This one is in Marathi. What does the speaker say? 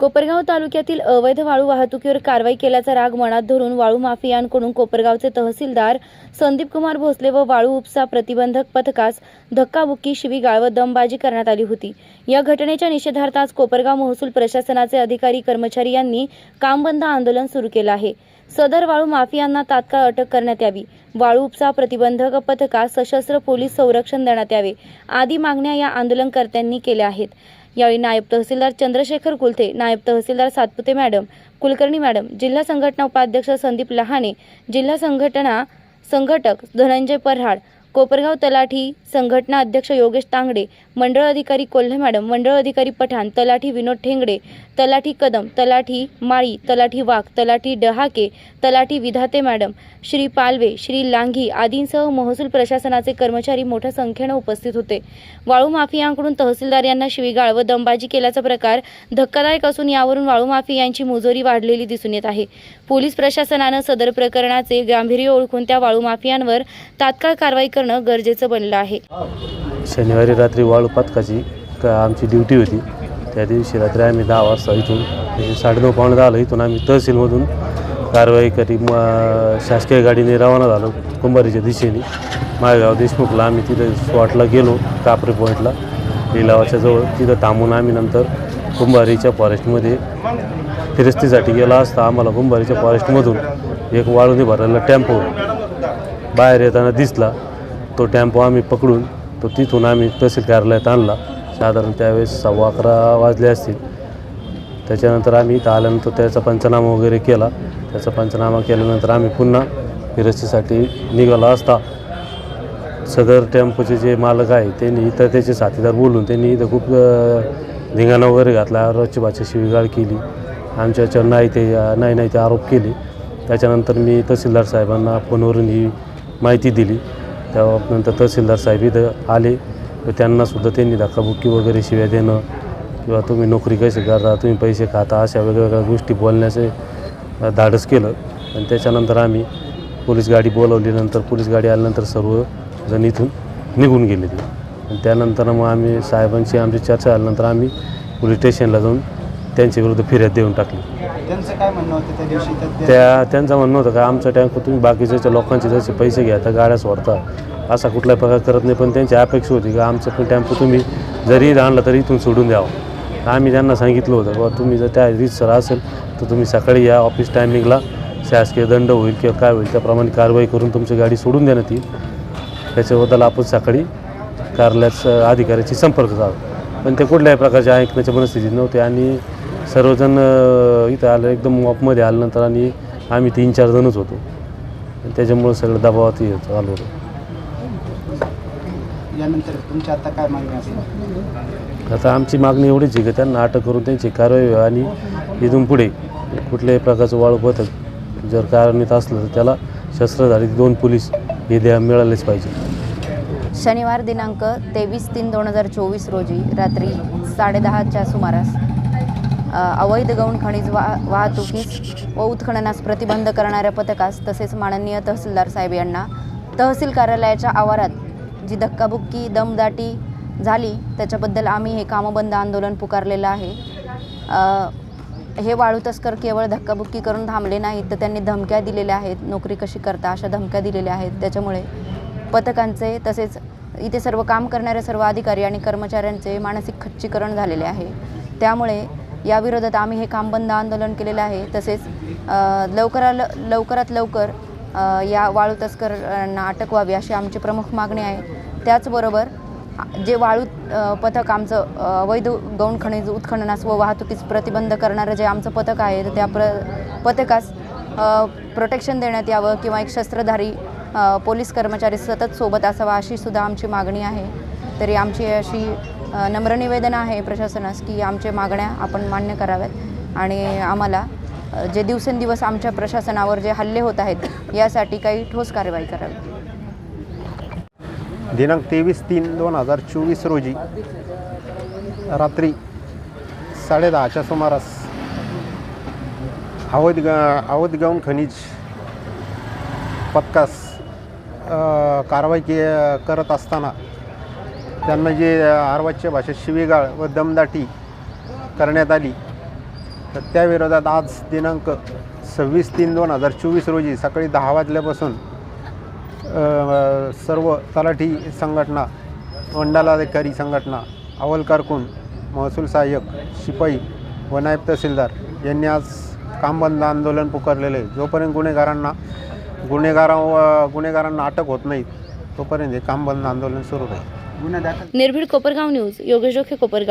कोपरगाव तालुक्यातील अवैध वाळू वाहतुकीवर कारवाई केल्याचा राग मनात धरून वाळू माफियांकडून कोपरगावचे तहसीलदार संदीप कुमार भोसले व वाळू उपसा प्रतिबंधक पथकास धक्काबुक्की शिवीगाळ व दमबाजी करण्यात आली होती. या घटनेच्या निषेधार्थ आज कोपरगाव महसूल प्रशासनाचे अधिकारी कर्मचारी यांनी कामबंद आंदोलन सुरू केलं आहे. सदर वाळू माफियांना तात्काळ अटक करण्यात यावी. वाळू उपसा प्रतिबंधक पथकास सशस्त्र पोलीस संरक्षण देण्यात यावे. आदी मागण्या या आंदोलनकर्त्यांनी केल्या आहेत. यावेळी नायब तहसीलदार चंद्रशेखर कुलथे नायब तहसीलदार सातपुते मॅडम कुलकर्णी मॅडम जिल्हा संघटना उपाध्यक्ष संदीप लहाने जिल्हा संघटना संघटक धनंजय परहाड कोपरगाव तलाठी संघटना अध्यक्ष योगेश तांगडे मंडळ अधिकारी कोल्हे मॅडम मंडळ अधिकारी पठाण तलाठी विनोद ठेंगडे तलाठी कदम तलाठी माळी तलाठी वाघ तलाठी डहाके तलाठी विधाते मॅडम श्री पालवे श्री लांघी आदींसह महसूल प्रशासनाचे कर्मचारी मोठ्या संख्येनं उपस्थित होते. वाळू माफियांकडून तहसीलदार यांना शिवीगाळ व दमबाजी केल्याचा प्रकार धक्कादायक असून यावरून वाळू माफियांची मुजोरी वाढलेली दिसून येत आहे. पोलीस प्रशासनानं सदर प्रकरणाचे गांभीर्य ओळखून त्या वाळू माफियांवर तात्काळ कारवाई करणं गरजेचं बनलं आहे. शनिवारी रात्री वाळू पथकाची का आमची ड्युटी होती. त्या दिवशी रात्री आम्ही दहा वाजता इथून म्हणजे साडेनऊ पावणे दहाला इथून आम्ही तहसीलमधून कारवाई करी म शासकीय गाडीने रवाना झालो कुंभारीच्या दिशेने. माळगाव देशमुखला आम्ही तिथे स्पॉटला गेलो कापरे पॉईंटला लिलावाच्या जवळ. तिथं थांबून आम्ही नंतर कुंभारीच्या फॉरेस्टमध्ये फिरस्तीसाठी गेला असता आम्हाला कुंभारीच्या फॉरेस्टमधून एक वाळूने भरलेला टेम्पो बाहेर येताना दिसला. तो टेम्पो आम्ही पकडून तो तिथून आम्ही तहसील कार्यालयात आणला. साधारण त्यावेळेस सव्वा अकरा वाजले असतील. त्याच्यानंतर आम्ही इथं आल्यानंतर त्याचा पंचनामा वगैरे केला. त्याचा पंचनामा केल्यानंतर आम्ही पुन्हा फिरस्तीसाठी निघालो असता. सदर टेम्पोचे जे मालक आहे त्यांनी इथं त्याचे साथीदार बोलून त्यांनी इथं खूप धिंगाणा वगैरे घातला. रोजची शिवीगाळ केली. आमच्या याच्यावर नाही ते नाही नाही ते आरोप केले. त्याच्यानंतर मी तहसीलदार साहेबांना फोनवरून ही माहिती दिली. तेव्हा नंतर तहसीलदार साहेब इथं आले व त्यांनासुद्धा त्यांनी धक्काबुक्की वगैरे शिव्या देणं किंवा तुम्ही नोकरी कशी करता तुम्ही पैसे खाता अशा वेगवेगळ्या गोष्टी बोलण्याचे धाडस केलं. आणि त्याच्यानंतर आम्ही पोलीस गाडी बोलवली पोलीस गाडी आल्यानंतर सर्व जण इथून निघून गेले ते आणि त्यानंतर मग आम्ही साहेबांशी आमची चर्चा आल्यानंतर आम्ही पोलीस स्टेशनला जाऊन त्यांच्या विरुद्ध फिर्याद देऊन टाकली. त्यांचं काय म्हणणं होतं त्या दिवशी? तर ते- त्या त्यांचं म्हणणं होतं का आमचा टँक तुम्ही बाकीच्या लोकांचे जसे पैसे घ्या तर गाड्या सोडता. असा कुठलाही प्रकार करत नाही पण त्यांची अपेक्षा होती का आमचं पण टेम्पो तुम्ही जरी आणला तरी इथून सोडून द्यावं. आम्ही त्यांना सांगितलं होतं बाबा तुम्ही जर त्या सर असेल तर तुम्ही सकाळी या ऑफिस टायमिंगला शासकीय दंड होईल किंवा काय होईल त्याप्रमाणे कारवाई करून तुमची गाडी सोडून देण्यात येईल. त्याच्याबद्दल आपण सकाळी कार्यालयात अधिकाऱ्याची संपर्क करावा पण ते कुठल्याही प्रकारच्या ऐकण्याच्या मनस्थितीत नव्हते. आणि सर्वजण इथं आलं एकदम मॉपमध्ये आल्यानंतर आणि आम्ही तीन चार जणच होतो. त्याच्यामुळं सगळं दबावात आलो होतो. यानंतर तुमची आता काय मागणी असेल? आता आमची मागणी एवढीच आहे की त्यांना अटक करून त्यांची कारवाई व्हावी आणि इथून पुढे कुठल्याही प्रकारचं वाळू पथक जर कारणीत असलं तर त्याला शस्त्रधारी दोन पोलीस हे द्या मिळालेच पाहिजे. शनिवार दिनांक तेवीस तीन दोन हजार चोवीस रोजी रात्री साडेदहाच्या सुमारास अवैध गौण खनिज वा वाहतुकीस व उत्खननास प्रतिबंध करणाऱ्या पथकास तसेच माननीय तहसीलदार साहेब यांना तहसील कार्यालयाच्या आवारात जी धक्काबुक्की दमदाटी झाली त्याच्याबद्दल आम्ही हे कामबंद आंदोलन पुकारलेलं आहे. हे वाळू तस्कर केवळ धक्काबुक्की करून थांबले नाहीत तर त्यांनी धमक्या दिलेल्या आहेत नोकरी कशी करता अशा धमक्या दिलेल्या आहेत त्याच्यामुळे पथकांचे तसेच इथे सर्व काम करणाऱ्या सर्व अधिकारी आणि कर्मचाऱ्यांचे मानसिक खच्चीकरण झालेले आहे. त्यामुळे याविरोधात आम्ही हे काम बंद आंदोलन केलेलं आहे. तसेच लवकरा लवकरात लवकर या वाळू तस्करांना अटक व्हावी अशी आमची प्रमुख मागणी आहे. त्याचबरोबर जे वाळू पथक आमचं अवैध गौण खनिज उत्खननास व वाहतुकीस प्रतिबंध करणारं जे आमचं पथक आहे तर त्या प्र पथकास प्रोटेक्शन देण्यात यावं किंवा एक शस्त्रधारी पोलीस कर्मचारी सतत सोबत असावा अशी सुद्धा आमची मागणी आहे. तरी आमची अशी नम्र निवेदन आहे प्रशासनास की आमच्या मागण्या आपण मान्य कराव्यात आणि आम्हाला जे दिवसेंदिवस आमच्या प्रशासनावर जे हल्ले होत आहेत यासाठी काही ठोस कारवाई करावी. दिनांक तेवीस तीन दोन हजार चोवीस रोजी रात्री साडेदहाच्या सुमारास अवध ग अवध खनिज पत्कास कारवाई के करत असताना त्यांना जे आरवाच्या भाषेत शिवीगाळ व दमदाटी करण्यात आली तर त्याविरोधात आज दिनांक सव्वीस तीन दोन हजार चोवीस रोजी सकाळी दहा वाजल्यापासून सर्व तलाठी संघटना मंडलाधिकारी संघटना अव्वल कारकून महसूल सहाय्यक शिपाई व नायब तहसीलदार यांनी आज काम बंद आंदोलन पुकारलेले आहे. जोपर्यंत गुन्हेगारांना गुन्हेगारा गुन्हेगारांना अटक होत नाही तोपर्यंत हे काम बंद आंदोलन सुरू राहील. निर्भीड कोपरगाव न्यूज योगेश जोखे कोपरगाव.